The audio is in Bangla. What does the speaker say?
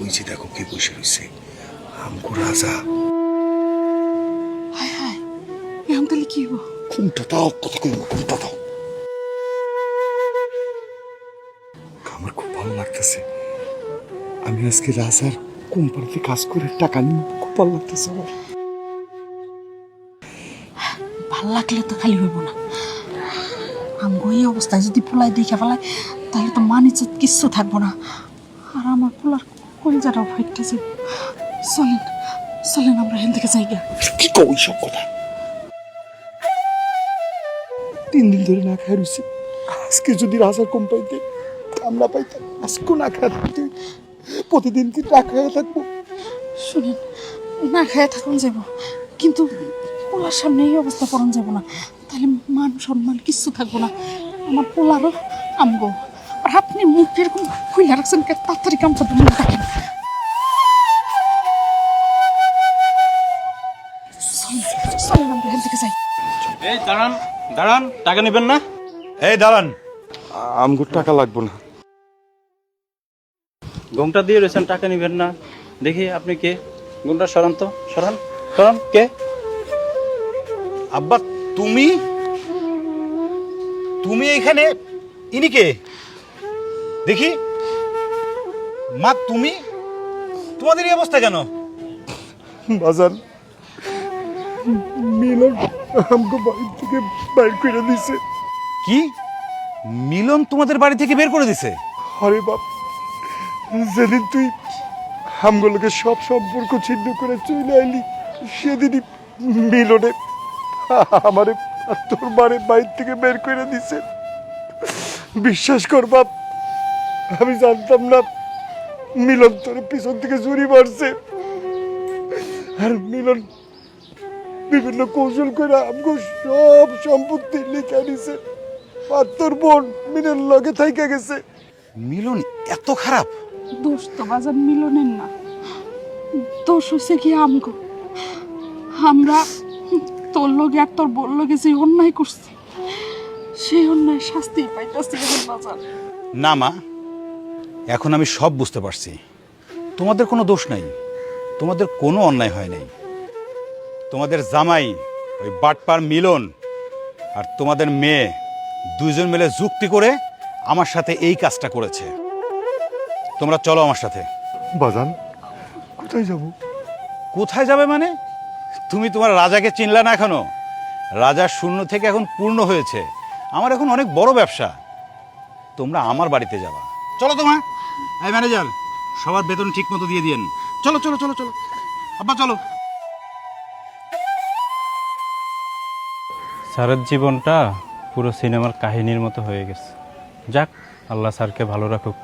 ওই যে দেখো কে বসে রয়েছে। আমগো রাজা। হায় হায় এখন তাহলে কি হব ঘুমটা দাও কথা কই ঘুমটা দাও। আমার খুব ভালো লাগতেছে। আমি আজকে রাজার কোম্পানিতে কাজ করে টাকা নিব খুব ভালো লাগতেছে আমার। ভালো লাগলে তো খালি হইব না। আমগো এই অবস্থায় যদি পোলাই দেখে ফেলায় তাহলে তো মানিজ্জত কিচ্ছু থাকব না। আর আমার পোলার কলিজাটাও ফাইটতেছে চলেন চলেন আমরা এখান থেকে যাই গা। কি কও সব কথা? তিন দিন ধরে না খাই রয়েছি আজকে যদি রাজার কোম্পানিতে কাম না পাইতাম। আজকেও না থাকতে। প্রতিদিন কি না খাই থাকব? শুনেন না খায় থাকুন যাব কিন্তু পোলার সামনে এই অবস্থা পড়ন যাব না। তাহলে মান সম্মান কিচ্ছু থাকব না। আমার পোলারও আমগো। আর আপনি মুখ এরকম খুলে রাখছেন কে? তাড়াতাড়ি কাম করতে মনে থাকেন চলেন, চলেন আমরা এখান থেকে যাই। এই দাঁড়ান দাঁড়ান টাকা নেবেন না? এই দাঁড়ান। আমগুর টাকা লাগবো না। ঘুমটা দিয়ে রয়েছেন টাকা নেবেন না। দেখি আপনি কে? ঘুমটা সরান তো সরান। সরান কে? আব্বা তুমি? তুমি এইখানে? ইনি কে? দেখি। মা তুমি? তোমাদের এই অবস্থা কেন? বাজার মিলন আমগো বাড়ি থেকে বাইর করে দিছে। কি? মিলন তোমাদের বাড়ি থেকে বের করে দিছে? আরে বাপ যেদিন তুই আমগুলোকে সব সম্পর্ক ছিন্ন করে চলে আইলি সেদিনই মিলনে আমারে তোর মারে বাইর থেকে বের করে দিছে। বিশ্বাস কর বাপ আমি জানতাম না মিলন তোর পিছন থেকে জুড়ি মারছে। আর মিলন বিভিন্ন কৌশল করে আমগো সব সম্পত্তি লিখে নিছে আর তোর বোন মিলের লগে থাইকা গেছে। মিলন এত খারাপ? দোষ তো বাজার মিলনের না। দোষ হয়েছে কি আমগো? আমরা তোর লগে আর তোর বোর লগে যে অন্যায় করছি সেই অন্যায় শাস্তি পাইতেছি বাজার। না মা এখন আমি সব বুঝতে পারছি। তোমাদের কোনো দোষ নাই। তোমাদের কোনো অন্যায় হয় নাই। তোমাদের জামাই ওই বাটপার মিলন আর তোমাদের মেয়ে দুইজন মিলে যুক্তি করে আমার সাথে এই কাজটা করেছে। তোমরা চলো আমার সাথে। বাজান কোথায় যাব? কোথায় যাবে মানে? তুমি তোমার রাজাকে চিনলা না এখনও? রাজার শূন্য থেকে এখন পূর্ণ হয়েছে। আমার এখন অনেক বড় ব্যবসা। তোমরা আমার বাড়িতে যাবা। চলো তোমার। এই ম্যানেজার, সবার বেতন ঠিক মতো দিয়ে দিয়েন। চলো চলো চলো চলো। আব্বা, চলো। স্যারের জীবনটা পুরো সিনেমার কাহিনীর মতো হয়ে গেছে। যাক, আল্লাহ স্যারকে ভালো রাখুক।